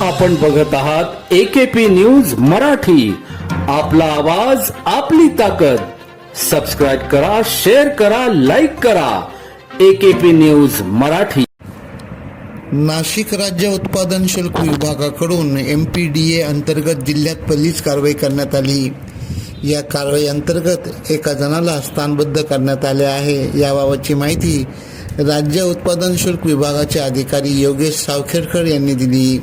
आपण बघत आहात एकेपी न्यूज मराठी. आपला आवाज आपली ताकद. सबस्क्राईब करा शेअर करा लाईक करा. AKP news Marathi. नाशिक राज्य उत्पादन शुल्क विभागाकडून एम पी डी ए अंतर्गत जिल्ह्यात पहिलीच कारवाई करण्यात आली. या कारवाई अंतर्गत एका जणाला स्थानबद्ध करण्यात आले आहे. याबाबतची माहिती राज्य उत्पादन शुल्क विभागाचे अधिकारी योगेश सावखेडकर यांनी दिली.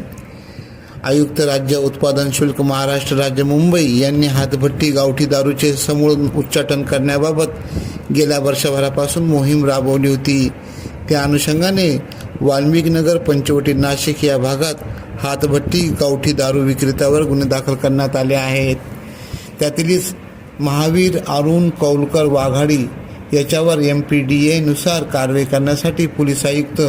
आयुक्त राज्य उत्पादन शुल्क महाराष्ट्र राज्य मुंबई यांनी हातभट्टी गावठी दारूचे समूळ उच्चाटन करण्याबाबत गेल्या वर्षभरापासून मोहीम राबवली होती. त्या अनुषंगाने वाल्मिकनगर पंचवटी नाशिक या भागात हातभट्टी गावठी दारू विक्रेत्यावर गुन्हे दाखल करण्यात आले आहेत. त्यातीलच महावीर अरुण कौलकर वाघाडी याच्यावर एम पी डी एनुसार कारवाई करण्यासाठी पोलीस आयुक्त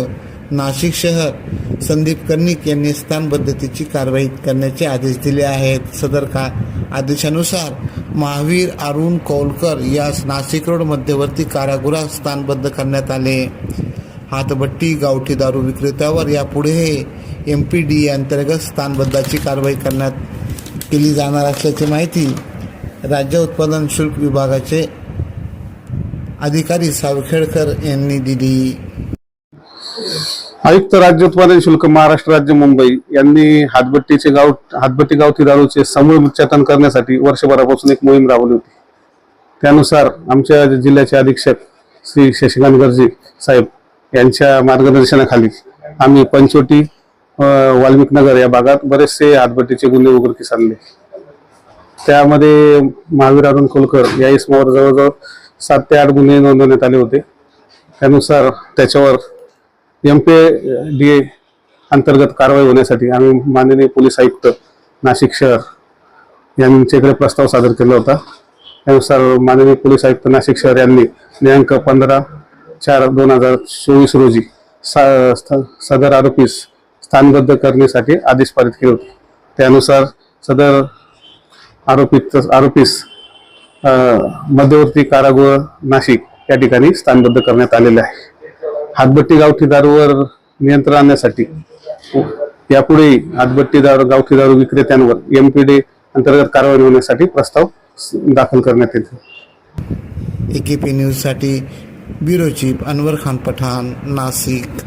नाशिक शहर संदीप कर्णिक यांनी स्थानबद्धतेची कारवाई करण्याचे आदेश दिले आहेत. सदर का आदेशानुसार महावीर अरुण कौलकर यास नाशिक रोड मध्यवर्ती कारागृहात स्थानबद्ध करण्यात आले. हातभट्टी गावठी दारू विक्रेत्यावर यापुढे एम पी डी अंतर्गत स्थानबद्धाची कारवाई करण्यात केली जाणार असल्याची माहिती राज्य उत्पादन शुल्क विभागाचे अधिकारी सावखेडकर यांनी दिली. आयुक्त राज्य उत्पादन शुल्क महाराष्ट्र राज्य मुंबई यांनी हातभट्टीचे गाव हातभट्टी गावठी दारूचे समूळ उच्चाटन करण्यासाठी वर्षभरापासून एक मोहीम राबवली होती. त्यानुसार आमच्या जिल्ह्याचे अधीक्षक श्री शशिकांत गर्जे साहेब यांच्या मार्गदर्शनाखाली आम्ही पंचवटी वाल्मिकनगर या भागात बरेचसे हातभट्टीचे गुन्हे उघडकीस आणले. त्यामध्ये महावीर अरुण कोलकर या इसमावर जवळजवळ सात ते आठ गुन्हे नोंदवण्यात आले होते. त्यानुसार त्याच्यावर एम पे डी ए अंतर्गत कारवाई होण्यासाठी आम्ही माननीय पोलीस आयुक्त नाशिक शहर यांच्याकडे प्रस्ताव सादर केला होता. त्यानुसार माननीय पोलीस आयुक्त नाशिक शहर यांनी दिनांक पंधरा चार दोन हजार चोवीस रोजी सा सदर आरोपीस स्थानबद्ध करण्यासाठी आदेश पारित केले होते. त्यानुसार सदर आरोपीत आरोपीस मध्यवर्ती कारागृह नाशिक या ठिकाणी स्थानबद्ध करण्यात आलेले आहे. हातबट्टी गावठी दारूवर नियंत्रण आणण्यासाठी यापुढे हातबट्टी दारू गावठी दारू विक्रेत्यांवर एमपीडी अंतर्गत कारवाई होण्यासाठी प्रस्ताव दाखल करण्यात येतो ए के पी न्यूजसाठी ब्युरो चीफ अनवर खान पठाण नाशिक.